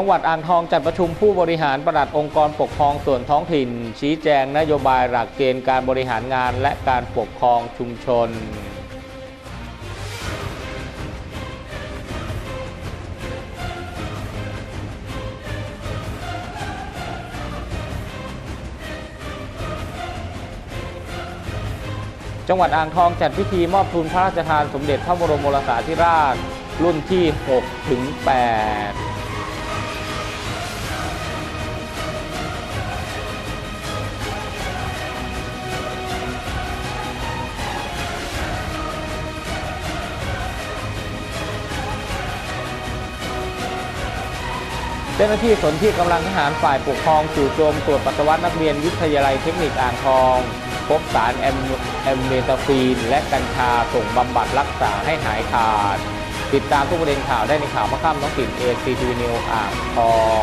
จังหวัดอ่างทองจัดประชุมผู้บริหารประหลัดองค์กรปกครองส่วนท้องถิ่น ชี้แจงนโยบายหลักเกณฑ์การบริหารงานและการปกครองชุมชน จังหวัดอ่างทองจัดพิธีมอบทุนพระราชทานสมเด็จพระบรมโอรสาธิราชรุ่นที่ 6 ถึง 8 เจ้าหน้าที่สนที่กำลังทหารฝ่ายปกครองจู่โจมตรวจปัสสาวะนักเรียนวิทยาลัยเทคนิคอ่างทอง พบสารแอมแอมเมตาฟีน และกัญชาส่งบำบัดรักษาให้หายขาด ติดตามทุกประเด็นข่าวได้ในข่าวมะค่ำน้องถิ่นเอซีทีวีนิวอ่างทอง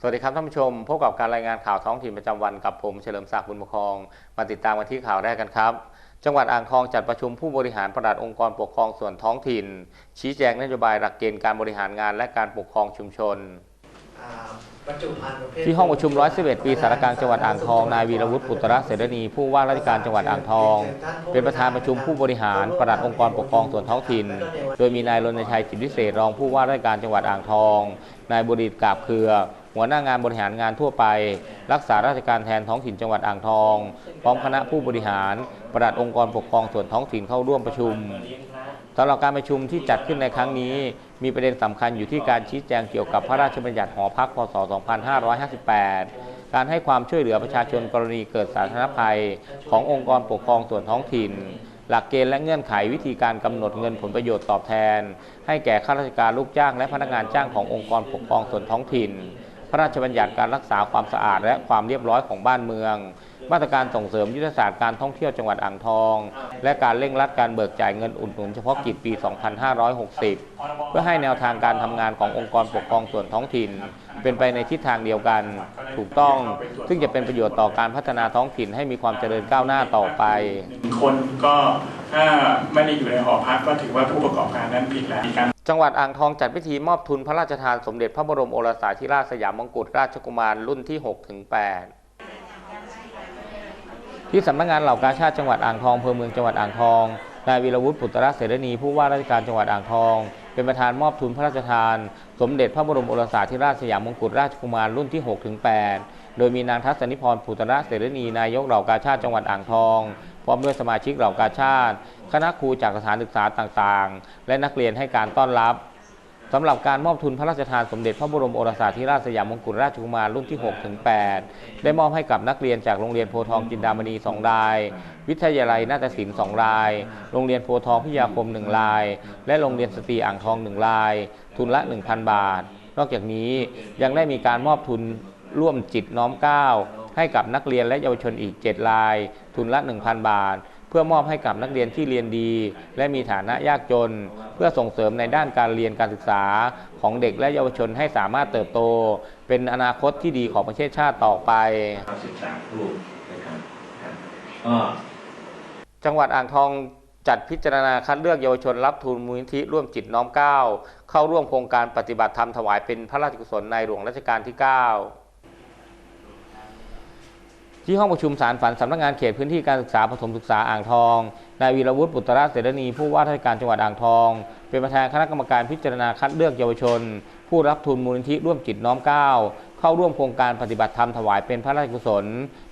สวัสดีครับท่านผู้ชมพบกับการรายงานข่าวท้องถิ่นประจำวันกับผมเฉลิมศักดิ์บุญประคอง มาติดตามกันที่ข่าวแรกกันครับ จังหวัดอ่างทองจัดประชุมผู้บริหารประหลัดองค์กรปกครองส่วนท้องถิ่น ชี้แจงนโยบายหลักเกณฑ์การบริหารงานและการปกครองชุมชนอ่าบรรจุภัณฑ์ประเภทที่ห้องประชุม 111 ปีสารกลางจังหวัดอ่างทอง นายวีรวุฒิปุตระเสรณี ผู้ว่าราชการจังหวัดอ่างทอง เป็นประธานประชุมผู้บริหารประหลัดองค์กรปกครองส่วนท้องถิ่น โดยมีนายรณชัยจิตวิเศษรองผู้ว่าราชการจังหวัดอ่างทอง นายบดิตกาบเครือ หัวหน้างานบริหารงานทั่วไป รักษาราชการแทนท้องถิ่นจังหวัดอ่างทอง พร้อมคณะผู้บริหารประหลัดองค์กรปกครองส่วนท้องถิ่นเข้าร่วมประชุมสำหรับการประชุมที่จัดขึ้นในครั้งนี้ มีประเด็นสำคัญอยู่ที่การชี้แจงเกี่ยวกับพระราชบัญญัติหอพักพศ 2558 การให้ความช่วยเหลือประชาชนกรณีเกิดสาธารณภัย ขององค์กรปกครองส่วนท้องถิ่น หลักเกณฑ์และเงื่อนไขวิธีการกำหนดเงินผลประโยชน์ตอบแทน ให้แก่ข้าราชการลูกจ้างและพนักงานจ้างขององค์กรปกครองส่วนท้องถิ่น ระราชบัญญัติการรักษาความสะอาด และความเรียบร้อยของบ้านเมือง มาตรการส่งเสริมยุทธศาสตร์การท่องเที่ยวจังหวัดอ่างทอง และการเร่งรัดการเบิกจ่ายเงินอุดหนุนเฉพาะกิจปี 2560 เพื่อให้แนวทางการทำงานขององค์กรปกครองส่วนท้องถิ่น เป็นไปในทิศทางเดียวกันถูกต้อง ซึ่งจะเป็นประโยชน์ต่อการพัฒนาท้องถิ่นให้มีความเจริญก้าวหน้าต่อไปคนก็ถ้าไม่ได้อยู่ในหอพักก็ถือว่าผู้ประกอบการนั้นผิดแล้วมีการจังหวัดอ่างทองจัดพิธีมอบทุนพระราชทานสมเด็จพระบรมโอรสาธิราชสยามมงกุฎราชกุมารรุ่นที่6ถึง8ที่สำนักงานเหล่ากาชาติจังหวัดอ่างทองอำเภอเมืองจังหวัดอ่างทอง นายวีรวุฒิปุตตระเสรณีผู้ว่าราชการจังหวัดอ่างทอง เป็นประธานมอบทุนพระราชทาน สมเด็จพระบรมโอรสาธิราชสยามมงกุฎราชกุมารรุ่นที่6ถึง8โดยมีนางทัศนิพรปุตระเสรณีนายกเหล่ากาชาติจังหวัดอ่างทอง พร้อมด้วยสมาชิกเหล่ากาชาติ คณะครูจากสถานศึกษาต่างๆ และนักเรียนให้การต้อนรับ สำหรับการมอบทุนพระราชทานสมเด็จพระบรมโอรสาธิราชสยามมงกุฎราชกุมารรุ่นที่6ถึง8ได้มอบให้กับนักเรียนจากโรงเรียนโพทองจินดามณี 2 ราย วิทยาลัยนาฏศิลป์2ราย โรงเรียนโพทองพิยาคม 1 ราย และโรงเรียนสตรีอ่างทอง 1 ราย ทุนละ 1,000 บาท นอกจากนี้ยังได้มีการมอบทุนร่วมจิตน้อมก้าวให้กับนักเรียนและเยาวชนอีก 7 ราย ทุนละ 1,000 บาท พื่อมอบให้กับนักเรียนที่เรียนดี และมีฐานะยากจน เพื่อส่งเสริมในด้านการเรียนการศึกษาของเด็กและเยาวชนให้สามารถเติบโต เป็นอนาคตที่ดีของประเทศชาติต่อไป13รูปนะครับก็จังหวัดอ่างทองจัดพิจารณาคัดเลือกเยาวชนรับทุนมูลนิธิร่วมจิตน้อมเกล้าเข้าร่วมโครงการปฏิบัติธรรมถวายเป็นพระราชกุศลในหลวงรัชกาลที่ 9 ที่ห้องประชุมสารฝันสำนักงานเขตพื้นที่การศึกษาปฐมศึกษาอ่างทอง นายวีรวุฒิปุตตระเสรณีผู้ว่าราชการจังหวัดอ่างทอง เป็นประธานคณะกรรมการพิจารณาคัดเลือกเยาวชน ผู้รับทุนมูลนิธิร่วมจิตน้อมเกล้าเข้าร่วมโครงการปฏิบัติธรรมถวายเป็นพระราชกุศล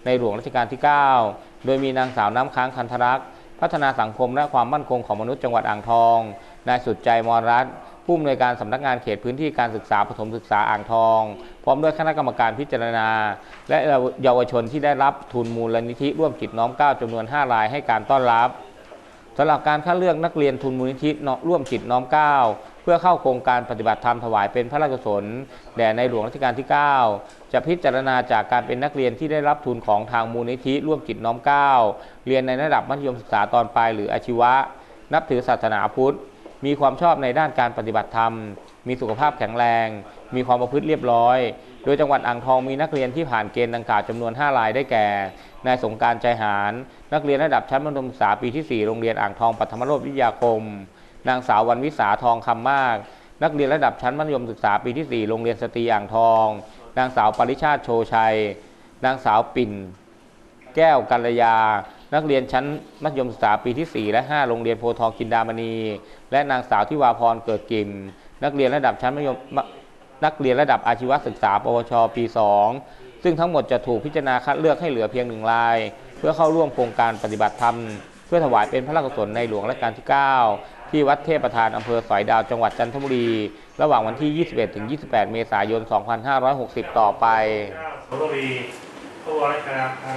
ในหลวงรัชกาลที่ 9 โดยมีนางสาวน้ำค้างคันธรักษ์พัฒนาสังคมและความมั่นคงของมนุษย์จังหวัดอ่างทอง นายสุดใจมรรัตน์ ผู้อำนวยการสำนักงานเขตพื้นที่การศึกษาปฐมศึกษาอ่างทอง พร้อมด้วยคณะกรรมการพิจารณา และเยาวชนที่ได้รับทุนมูลนิธิร่วมกิจน้อมเกล้าจำนวน 5 รายให้การต้อนรับสำหรับการคัดเลือกนักเรียนทุนมูลนิธิร่วมกิจน้อมเกล้าเพื่อเข้าโครงการปฏิบัติธรรมถวายเป็นพระราชกุศลแด่ในหลวงรัชกาลที่ 9 จะพิจารณาจากการเป็นนักเรียนที่ได้รับทุนของทางมูลนิธิร่วมกิจน้อมเกล้าเรียนในระดับมัธยมศึกษาตอนปลายหรืออาชีวะ นับถือศาสนาพุทธ มีความชอบในด้านการปฏิบัติธรรม มีสุขภาพแข็งแรง มีความประพฤติเรียบร้อย โดยจังหวัดอ่างทองมีนักเรียนที่ผ่านเกณฑ์ดังกล่าวจำนวน 5 รายได้แก่ นายสงการใจหาร นักเรียนระดับชั้นมัธยมศึกษาปีที่ 4 โรงเรียนอ่างทองปัทมโรธวิทยาคม นางสาววันวิสาทองคำมาก นักเรียนระดับชั้นมัธยมศึกษาปีที่ 4 โรงเรียนสตรีอ่างทอง นางสาวปริชาติโชชัย นางสาวปิ่น แก้วกัลยา นักเรียนชั้นมัธยมศึกษาปีที่ 4 และ 5 โรงเรียนโพทองกินดามณี และนางสาวทิวาพรเกิดกิม นักเรียนระดับชั้นมัธยมนักเรียนระดับอาชีวศึกษา ปวช ปี 2 ซึ่งทั้งหมดจะถูกพิจารณาคัดเลือกให้เหลือเพียงหนึ่งราย เพื่อเข้าร่วมโครงการปฏิบัติธรรม เพื่อถวายเป็นพระราชกุศลในหลวงรัชกาลที่ 9 ที่วัดเทพประธานอำเภอสอยดาวจังหวัดจันทบุรี ระหว่างวันที่ 21 ถึง 28 เมษายน 2560 ต่อไปสมรวีพระวร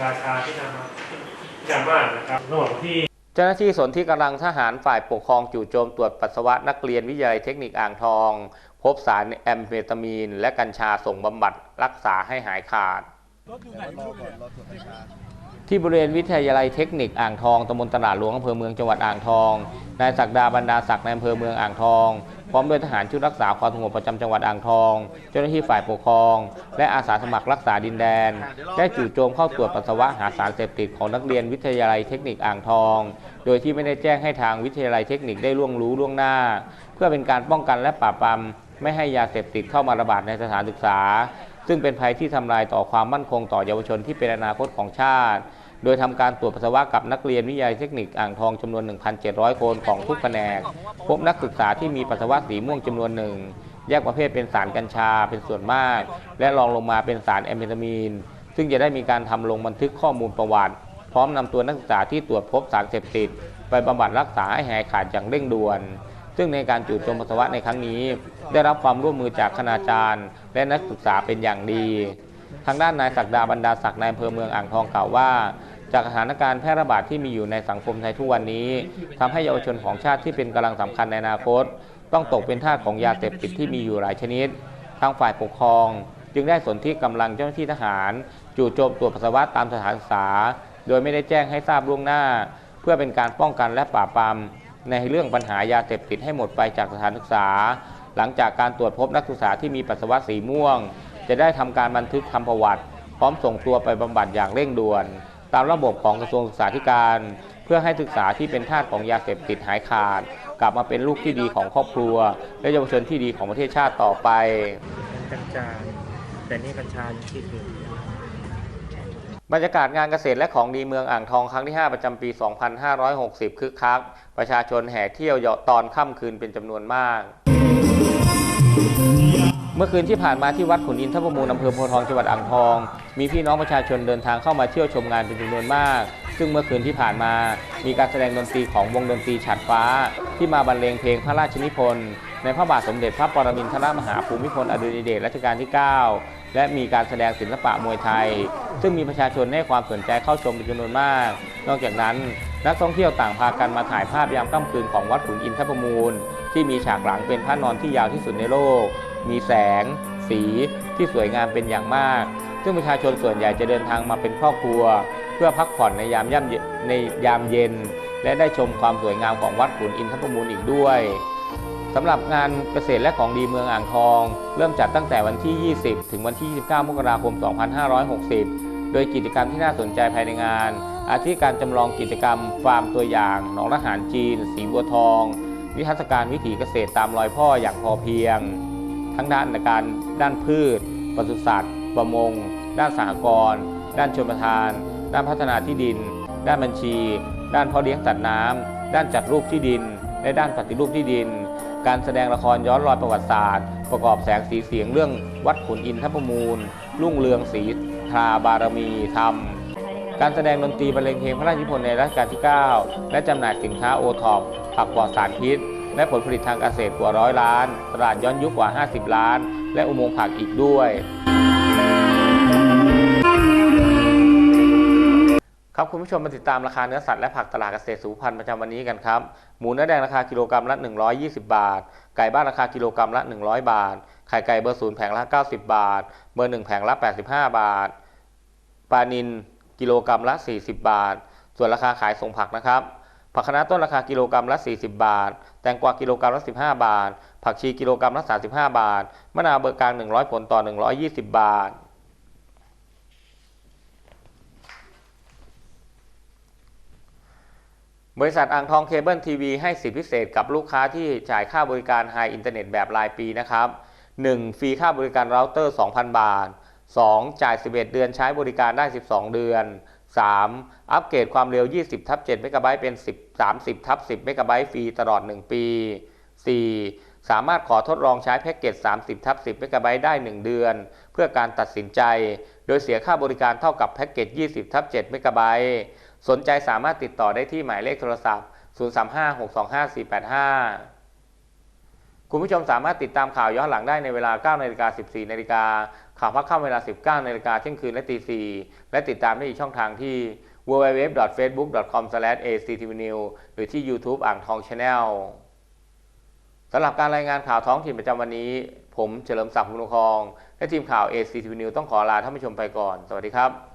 ราชาที่นำ มามากนะครับระหว่างที่เจ้าหน้าที่สนที่กำลังทหารฝ่ายปกครองจู่โจมตรวจปัสสาวะนักเรียนวิทยาลัยเทคนิคอ่างทอง พบสารแอมเฟตามีน และกัญชาส่งบำบัดรักษาให้หายขาด ที่บริเวณวิทยาลัยเทคนิคอ่างทองตำบลตลาดหลวงอำเภอเมืองจังหวัดอ่างทองนายศักดาบรรดาศักดิ์ในอำเภอเมืองอ่างทอง ร้อมด้วยทหารชุดรักษาความสงบประจำจังหวัดอ่างทอง เจ้าหน้าที่ฝ่ายปกครอง และอาสาสมัครรักษาดินแดน ได้จู่โจมเข้าตรวจปัสสาวะหาสารเสพติดของนักเรียนวิทยาลัยเทคนิคอ่างทอง โดยที่ไม่ได้แจ้งให้ทางวิทยาลัยเทคนิคได้ล่วงรู้ล่วงหน้า เพื่อเป็นการป้องกันและปราบปรามไม่ให้ยาเสพติดเข้ามาระบาดในสถานศึกษา ซึ่งเป็นภัยที่ทำลายต่อความมั่นคงต่อเยาวชนที่เป็นอนาคตของชาติ โดยทำการตรวจปัสสาวะกับนักเรียนวิทยาเทคนิคอ่างทองจำนวน 1,700 คนของทุกแผนก พบนักศึกษาที่มีปัสสาวะสีม่วงจำนวนหนึ่งแยกประเภทเป็นสารกัญชาเป็นส่วนมาก และรองลงมาเป็นสารแอมเฟตามีน ซึ่งจะได้มีการทำลงบันทึกข้อมูลประวัติ พร้อมนำตัวนักศึกษาที่ตรวจพบสารเสพติด ไปบำบัดรักษาให้หายขาดอย่างเร่งด่วน ซึ่งในการจู่โจมปัสสาวะในครั้งนี้ ได้รับความร่วมมือจากคณาจารย์ และนักศึกษาเป็นอย่างดี ทางด้านนายศักดาบรรดาศักดิ์นายอำเภอเมืองอ่างทองกล่าวว่า จากสถานการณ์แพร่ระบาดที่มีอยู่ในสังคมไทยทุกวันนี้ทำให้เยาวชนของชาติที่เป็นกำลังสำคัญในอนาคต ต้องตกเป็นทาสของยาเสพติดที่มีอยู่หลายชนิด ทางฝ่ายปกครอง จึงได้สนที่กำลังเจ้าหน้าที่ทหาร จู่โจมตรวจปัสสาวะตามสถานศึกษา โดยไม่ได้แจ้งให้ทราบล่วงหน้า เพื่อเป็นการป้องกันและปราบปรามในเรื่องปัญหายาเสพติดให้หมดไปจากสถานศึกษา หลังจากการตรวจพบนักศึกษาที่มีปัสสาวะสีม่วง จะได้ทำการบันทึกทำประวัติ พร้อมส่งตัวไปบำบัดอย่างเร่งด่วน ตามระบบของกระทรวงศึกษาธิการ เพื่อให้ศึกษาที่เป็นทาสของยาเสพติดหายขาด กลับมาเป็นลูกที่ดีของครอบครัว และเยาวชนที่ดีของประเทศชาติต่อไปกัญชาแต่นี่กัญชายังคิดอยู่บรรยากาศงานเกษตรและของดีเมืองอ่างทองครั้งที่ 5 ประจำปี 2560 คึกคัก ประชาชนแห่เที่ยวเหยาะตอนค่ำคืนเป็นจำนวนมาก เมื่อคืนที่ผ่านมาที่วัดขุนอินทประมูลอำเภอโพทองจังหวัดอ่างทอง มีพี่น้องประชาชนเดินทางเข้ามาเที่ยวชมงานเป็นจำนวนมาก ซึ่งเมื่อคืนที่ผ่านมา มีการแสดงดนตรีของวงดนตรีฉัดฟ้า ที่มาบรรเลงเพลงพระราชนิพนธ์ในพระบาทสมเด็จพระปรมินทรมหาภูมิพลอดุลยเดชรัชกาลที่ 9 และมีการแสดงศิลปะมวยไทย ซึ่งมีประชาชนให้ความสนใจเข้าชมเป็นจำนวนมาก นอกจากนั้นนักท่องเที่ยวต่างพากันมาถ่ายภาพยามค่ำคืนของวัดขุนอินทประมูล ที่มีฉากหลังเป็นพระนอนที่ยาวที่สุดในโลก มีแสง สีที่สวยงามเป็นอย่างมาก ซึ่งประชาชนส่วนใหญ่จะเดินทางมาเป็นครอบครัว เพื่อพักผ่อนในยามย่ำเย็นในยามเย็น และได้ชมความสวยงามของวัดขุนอินทรประมูลอีกด้วยสำหรับงานเกษตรและของดีเมืองอ่างทอง เริ่มจัดตั้งแต่วันที่ 20 ถึงวันที่ 29 มกราคม 2560 โดยกิจกรรมที่น่าสนใจภายในงาน อาทิการจำลองกิจกรรมฟาร์มตัวอย่างหนองทหารจีน สีบัวทองนิทรรศการวิถีเกษตรตามรอยพ่ออย่างพอเพียง ทั้งด้านการด้านพืชปศุสัตว์ ประมง ด้านสหกรณ์ด้านชลประทาน ด้านพัฒนาที่ดิน ด้านบัญชี ด้านเพาะเลี้ยงสัตว์น้ำด้านจัดรูปที่ดินและด้านปฏิรูปที่ดิน การแสดงละครย้อนรอยประวัติศาสตร์ ประกอบแสงสีเสียงเรื่องวัดขุนอินทประมูล รุ่งเรืองศรีทราบารมีธรรมการแสดงดนตรีบรรเลงเพลงพระราชนิพนธ์ในรัชกาลที่ 9 และจำหน่ายสินค้าโอท็อปผักปลอดสารพิษ และผลผลิตทางเกษตรกว่าร้อยล้าน ตลาดย้อนยุคกว่า 50 ล้าน และอุโมงค์ผักอีกด้วยครับคุณผู้ชมมาติดตามราคาเนื้อสัตว์และผักตลาดเกษตรสุพรรณประจำวันนี้กันครับ หมูเนื้อแดงราคากิโลกรัมละ 120 บาท ไก่บ้านราคากิโลกรัมละ 100 บาท ไข่ไก่เบอร์ศูนย์แผงละ 90 บาท เบอร์หนึ่งแผงละ 85 บาทปลานินกิโลกรัมละ 40 บาท ส่วนราคาขายส่งผักนะครับ ผักคะน้าต้นราคากิโลกรัมละ 40 บาท แตงกวากิโลกรัมละ 15 บาท ผักชีกิโลกรัมละ 35 บาท มะนาวเบอร์กลาง 100 ผลต่อ 120 บาท บริษัทอ่างทองเคเบิลทีวีให้สิทธิพิเศษกับลูกค้าที่จ่ายค่าบริการไฮอินเทอร์เน็ตแบบรายปีนะครับ 1. ฟรีค่าบริการเราเตอร์ 2,000 บาท 2. จ่าย 11 เดือนใช้บริการได้ 12 เดือน 3. อัปเกรดความเร็ว 20 ทับ7เมกะไบต์เป็น 10 30ทับ10เมกะไบต์ฟรีตลอด 1 ปี 4. สามารถขอทดลองใช้แพ็กเกจ 30ทับ10เมกะไบต์ได้ 1 เดือน เพื่อการตัดสินใจ โดยเสียค่าบริการเท่ากับแพ็กเกจ 20ทับ7เมกะไบต์สนใจสามารถติดต่อได้ที่หมายเลขโทรศัพท์ 035-625-485 คุณผู้ชมสามารถติดตามข่าวย้อนหลังได้ในเวลา9นาฬิกา14นาฬิกาข่าวพักค่ำเวลา 19นาฬิกาเที่ยงคืนและตี4และติดตามได้อีกช่องทางที่ www.facebook.com/actvnews หรือที่ YouTube อ่างทอง Channel สำหรับการรายงานข่าวท้องถิ่นประจำวันนี้ ผมเฉลิมศักดิ์บุนคอง และทีมข่าว ACTV News ต้องขอลาท่านผู้ชมไปก่อน สวัสดีครับ